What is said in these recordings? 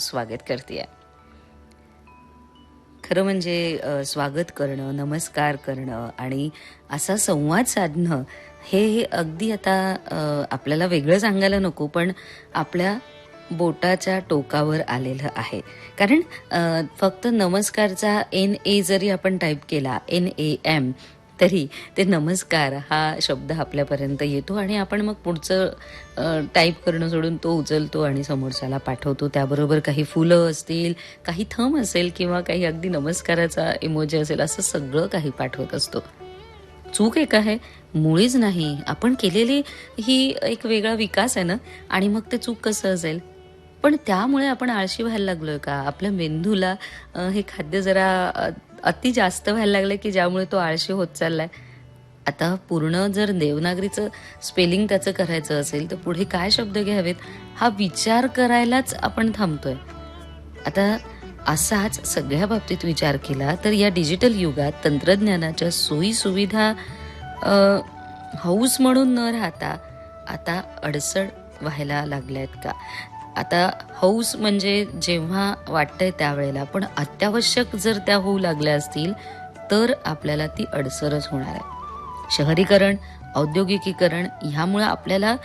स्वागत करते खरं म्हणजे स्वागत करणं नमस्कार करणं आणि असा संवाद साधणं हे अगदी आता आपल्याला वेगळं सांगायला नको पण आपल्या बोटाच्या टोकावर आलेलं आहे. कारण फक्त नमस्कारचा एन ए जरी आपण टाईप केला एन ए एम तरी ते नमस्कार हा शब्द आपल्यापर्यंत येतो आणि आपण मग पुढचं टाईप करणं सोडून तो उचलतो आणि समोरच्याला पाठवतो. त्याबरोबर काही फुलं असतील काही थंब असेल किंवा काही अगदी नमस्काराचा इमोजी असेल असं सगळं काही पाठवत असतो. चूक एक आहे मुळीच नाही. आपण केलेली ही एक वेगळा विकास आहे ना आणि मग ते चूक कसं असेल? पण त्यामुळे आपण आळशी व्हायला लागलोय का? आपल्या मेंदूला हे खाद्य जरा अति जास्त व्हायला लागलं की ज्यामुळे तो आळशी होत चाललाय. आता पूर्ण जर देवनागरीचं स्पेलिंग त्याचं करायचं असेल तर पुढे काय शब्द घ्यावेत? हा विचार करायलाच आपण थांबतोय. आता असाच सगळ्या बाबतीत विचार केला तर या डिजिटल युगात तंत्रज्ञानाच्या सोयी सुविधा हौस म्हणून न राहता आता अडसड व्हायला लागल्यात का? आता हौस म्हणजे जेव्हा वाटतंय त्यावेळेला पण अत्यावश्यक जर त्या होऊ लागल्या असतील तर आपल्याला ती अडसरच होणार आहे. शहरीकरण औद्योगिकीकरण ह्यामुळं आपल्याला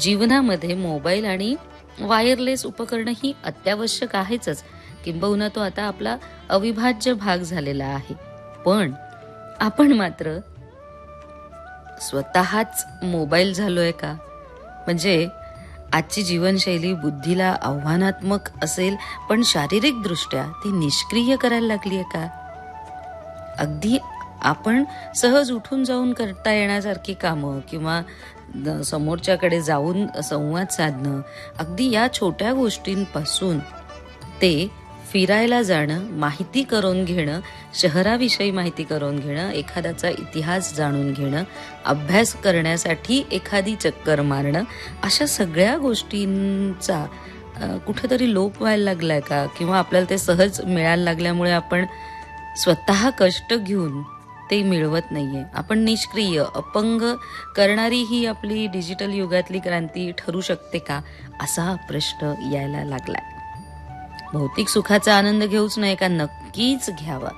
जीवनामध्ये मोबाईल आणि वायरलेस उपकरणं ही अत्यावश्यक आहेच किंबहुना तो आता आपला अविभाज्य भाग झालेला आहे. पण आपण मात्र स्वतःच मोबाईल झालोय का? म्हणजे आजची जीवनशैली बुद्धीला आव्हानात्मक असेल पण शारीरिक दृष्ट्या ती निष्क्रिय करायला लागली आहे का? अगदी आपण सहज उठून जाऊन करता येण्यासारखी कामं किंवा समोरच्याकडे जाऊन संवाद साधणं अगदी या छोट्या गोष्टींपासून ते फिरायला जाणं माहिती करून घेणं शहराविषयी माहिती करून घेणं एखाद्याचा इतिहास जाणून घेणं अभ्यास करण्यासाठी एखादी चक्कर मारणं अशा सगळ्या गोष्टींचा कुठंतरी कुठेतरी लोप व्हायला लागलाय का? किंवा आपल्याला ते सहज मिळायला लागल्यामुळे आपण स्वतः कष्ट घेऊन ते मिळवत नाही आहे आपण निष्क्रिय अपंग करणारी ही आपली डिजिटल युगातली क्रांती ठरू शकते का? असा प्रश्न यायला लागलाय. भौतिक सुखाचा आनंद घेऊच नाही का नक्कीच घ्यावा.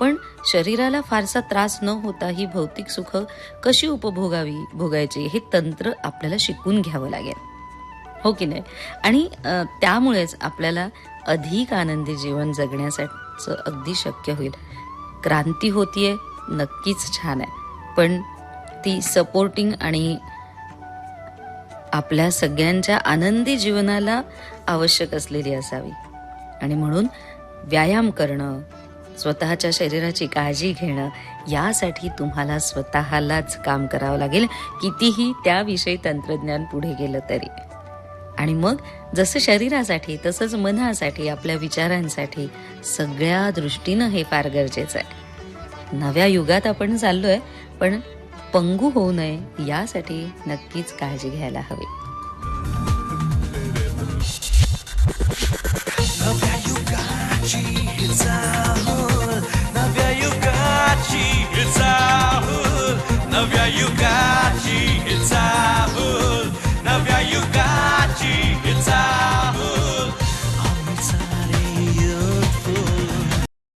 पण शरीराला फारसा त्रास न होता ही भौतिक सुख कशी उपभोगावी भोगायची हे तंत्र आपल्याला शिकून घ्यावं लागेल. हो की नाही? आणि त्यामुळेच आपल्याला अधिक आनंदी जीवन जगण्यासाठीचं अगदी शक्य होईल. क्रांती होतीये नक्कीच छान आहे. पण ती सपोर्टिंग आणि आपल्या सगळ्यांच्या आनंदी जीवनाला आवश्यक असलेली असावी. आणि म्हणून व्यायाम करणं स्वतःच्या शरीराची काळजी घेणं यासाठी तुम्हाला स्वतःलाच काम करावं लागेल. कितीही त्याविषयी तंत्रज्ञान पुढे गेलं तरी. आणि मग जसं शरीरासाठी तसंच मनासाठी आपल्या विचारांसाठी सगळ्या दृष्टीनं हे फार गरजेचं आहे. नव्या युगात आपण चाललोय पण पंगू होऊ नये यासाठी नक्कीच काळजी घ्यायला हवी. Yeah.